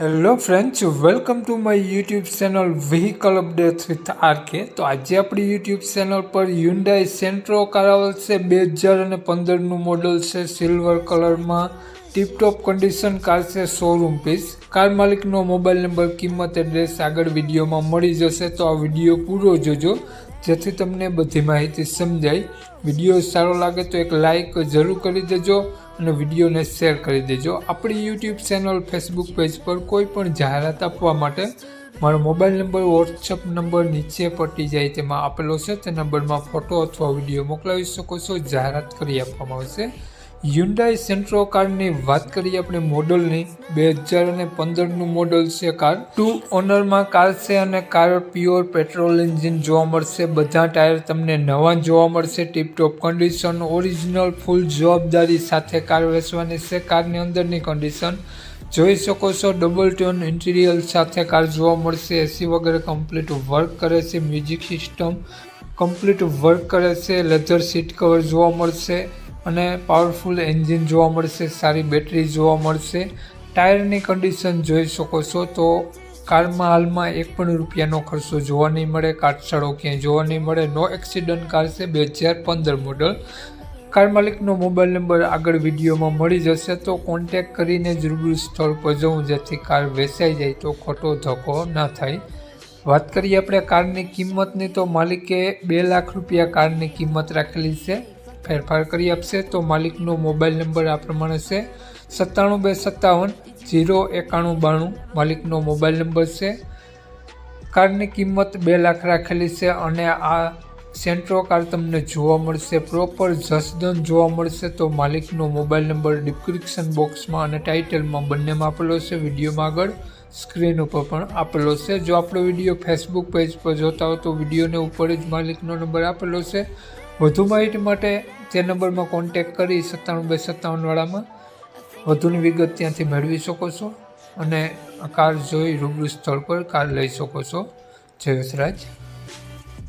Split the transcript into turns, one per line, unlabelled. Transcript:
Hello friends welcome to my YouTube channel vehicle updates with RK તો આજે આપણી YouTube channel પર Hyundai Santro car છે. બે હજાર અને પંદરનું મોડલ છે. સિલ્વર કલરમાં ટીપટોપ કન્ડિશન કાર છે. શોરૂમ પીસ કાર માલિકનો મોબાઈલ નંબર કિંમત એડ્રેસ આગળ વિડીયોમાં મળી જશે. તો આ વીડિયો પૂરો જોજો. જેથી તમને બધી માહિતી સમજાય. વીડિયો સારો લાગે તો એક લાઈક જરૂર કરી દેજો અને વિડીયોને શેર કરી દેજો. આપણી યુટ્યુબ ચેનલ ફેસબુક પેજ પર કોઈ પણ જાહેરાત આપવા માટે મારો મોબાઈલ નંબર વોટ્સઅપ નંબર નીચે પટી જાય તેમાં આપેલો છે. તે નંબરમાં ફોટો અથવા વીડિયો મોકલાવી શકો છો. જાહેરાત કરી આપવામાં આવશે. યુન્ડાઈ સેન્ટ્રો કારની વાત કરીએ આપણે મોડલની બે હજાર અને પંદરનું મોડલ છે કાર ટુ ઓનરમાં કાર છે અને કાર પ્યોર પેટ્રોલ એન્જિન જોવા મળશે. બધા ટાયર તમને નવા જોવા મળશે. ટીપટોપ કન્ડિશન ઓરિજિનલ ફૂલ જવાબદારી સાથે કાર વેચવાની છે. કારની અંદરની કન્ડિશન જોઈ શકો છો. ડબલ ટોન ઇન્ટિરિયર સાથે કાર જોવા મળશે. એસી વગેરે કમ્પ્લીટ વર્ક કરે છે. મ્યુઝિક સિસ્ટમ કમ્પ્લીટ વર્ક કરે છે. લેધર સીટ કવર જોવા મળશે. અને પાવરફુલ એન્જિન જોવા મળશે, સારી બેટરી જોવા મળશે. ટાયરની કન્ડિશન જોઈ શકો છો તો કારમાં હાલમાં એક પણ રૂપિયાનો ખર્ચો જોવા નહીં મળે કાટછાળો ક્યાંય જોવા નહીં મળે. નો એક્સિડન્ટ કાર છે, બે હજાર પંદર મોડલ કાર માલિકનો મોબાઈલ નંબર આગળ વિડીયોમાં મળી જશે, તો કોન્ટેક કરીને જ સ્થળ પર જવું, જેથી કાર વેચાઈ જાય તો ખોટો ધક્કો ના થાય. વાત કરીએ આપણે કારની કિંમતની, તો માલિકે બે લાખ રૂપિયા કારની કિંમત રાખેલી છે. ફેરફાર કરી આપશે તો માલિકનો મોબાઈલ નંબર આ પ્રમાણે છે સત્તાણું બે સત્તાવન જીરો એકાણું બાણું. માલિકનો મોબાઈલ નંબર છે. કારની કિંમત બે લાખ રાખેલી છે અને આ સેન્ટ્રો કાર તમને જોવા મળશે પ્રોપર જસદન જોવા મળશે તો માલિકનો મોબાઈલ નંબર ડિસ્ક્રિપ્શન બોક્સમાં અને ટાઇટલમાં બંનેમાં આપેલો છે. વિડીયોમાં આગળ સ્ક્રીન ઉપર પણ આપેલો છે. જો આપણો વીડિયો ફેસબુક પેજ પર જોતા હો તો વિડીયોને ઉપર જ માલિકનો નંબર આપેલો છે. વધુ માહિતી માટે તે નંબરમાં કોન્ટેક કરી સત્તાણું બે સત્તાવનવાળામાં વધુની વિગત ત્યાંથી મેળવી શકો છો અને આ કાર જોઈ રૂબરૂ સ્થળ પર કાર લઈ શકો છો. જય